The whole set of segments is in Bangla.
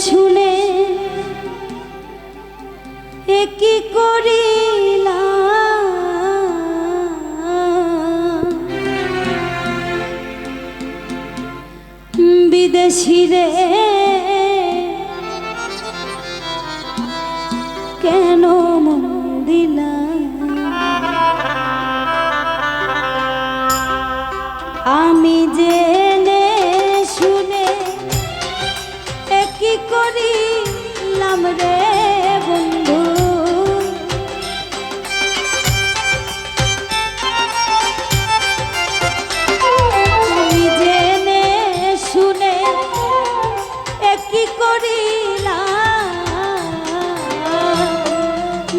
শুনে এ কি করিলাম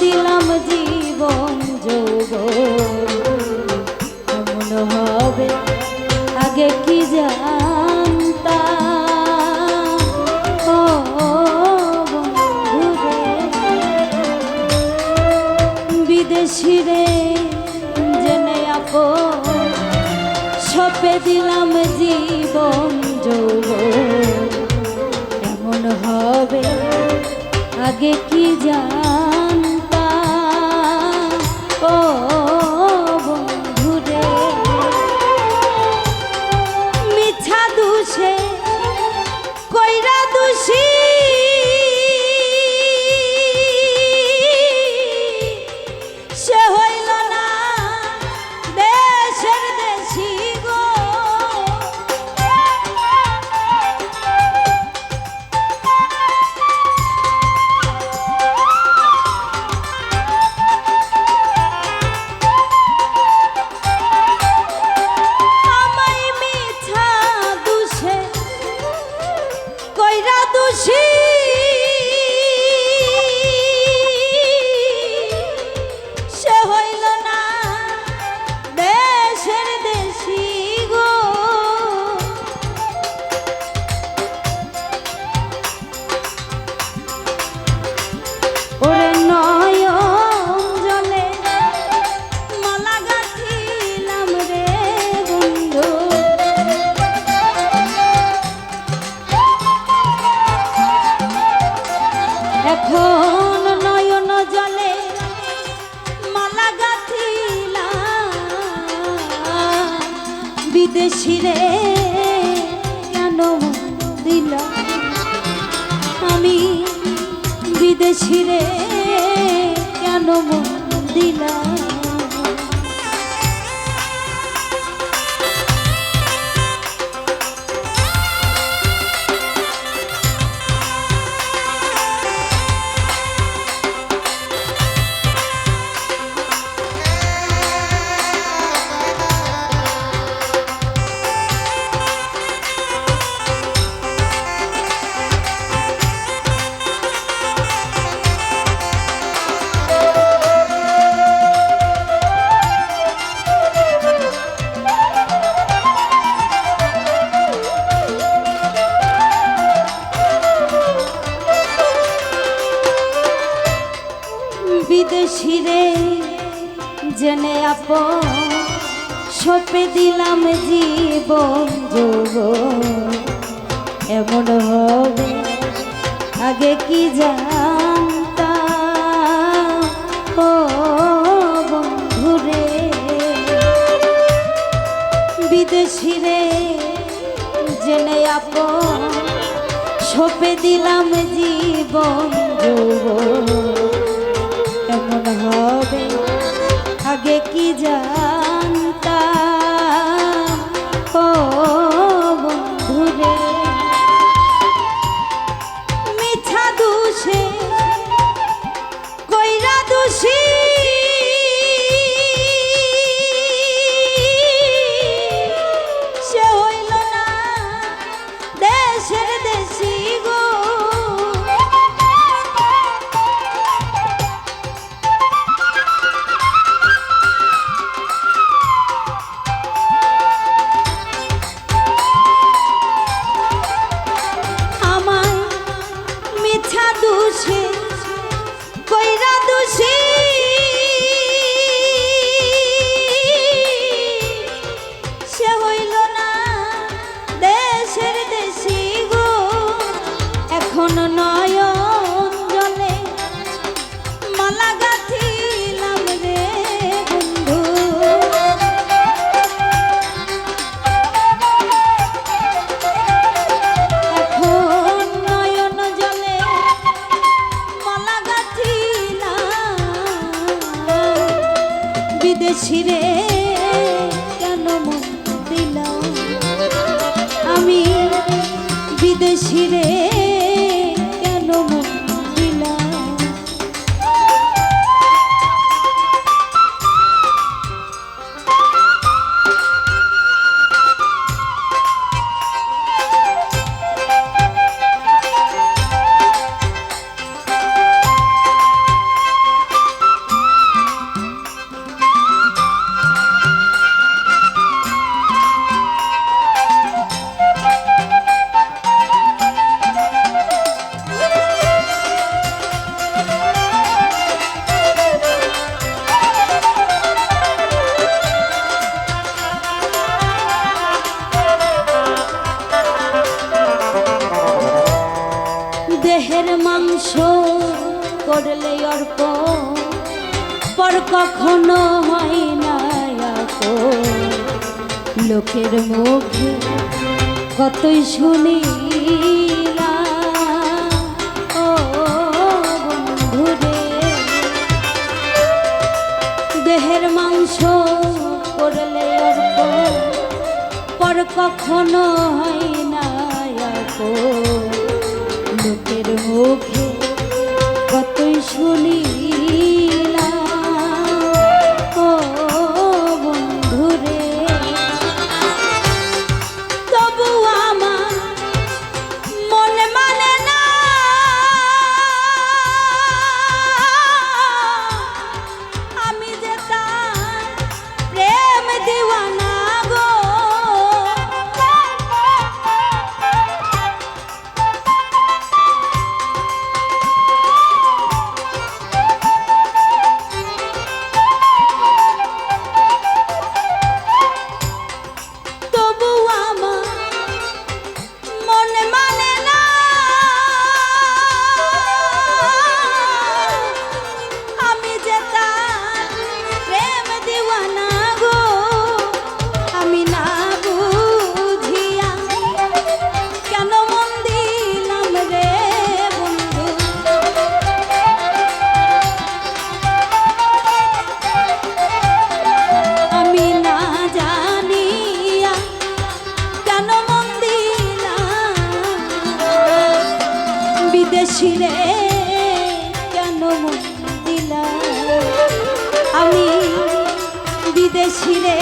দিলাম জীবন যোগ এমন হবে? আগে কি জানতাম? ও বিদেশি রে, জেনে আপন। সপে দিলাম জীবন যৌব এমন হবে? আগে কি জানতাম? দিলাম যাব সপে দিলাম জীবন যুব এমন হবে, আগে কি জানতাম? ও বন্ধুরে বিদেশিরে জেনে আপ সপে দিলাম জীবন যুব এমন হবে আগে কি জান? শোধ করলে অর্প পর কখনো হয় না লোকের মুখে কতই শুনি দেহের মাংস করলে অর্প পর কখনো হয় ছিলে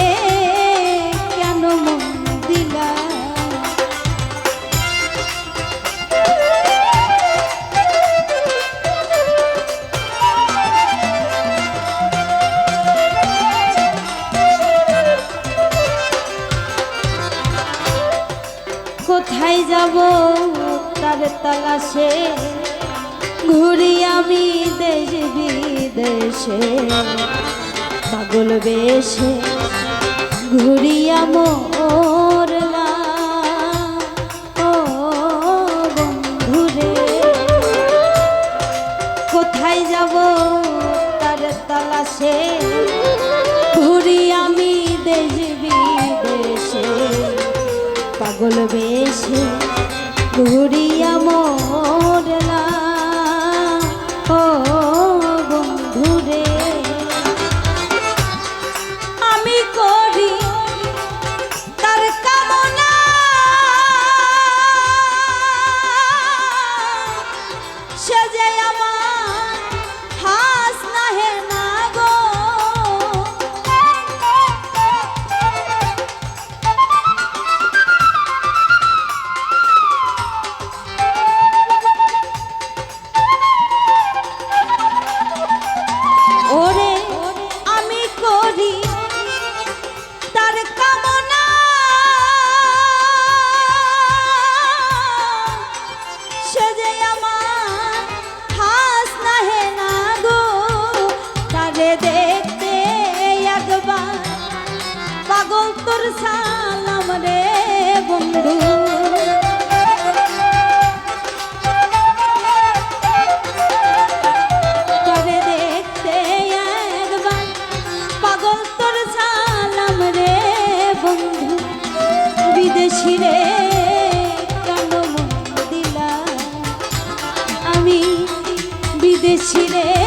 কেন মন দিলা? কোথায় যাব তার তালাশে? ঘুরি আমি দেশ বিদেশে। পাগল বেশে ঘুরিয়া মোরলা। ও বন্ধুরে, কোথায় যাব তার তালাশে? ঘুরি আমি দেশ বিদেশে। পাগল বেশে ঘুরিয়া মোর 姐姐，要吗？বিদেশি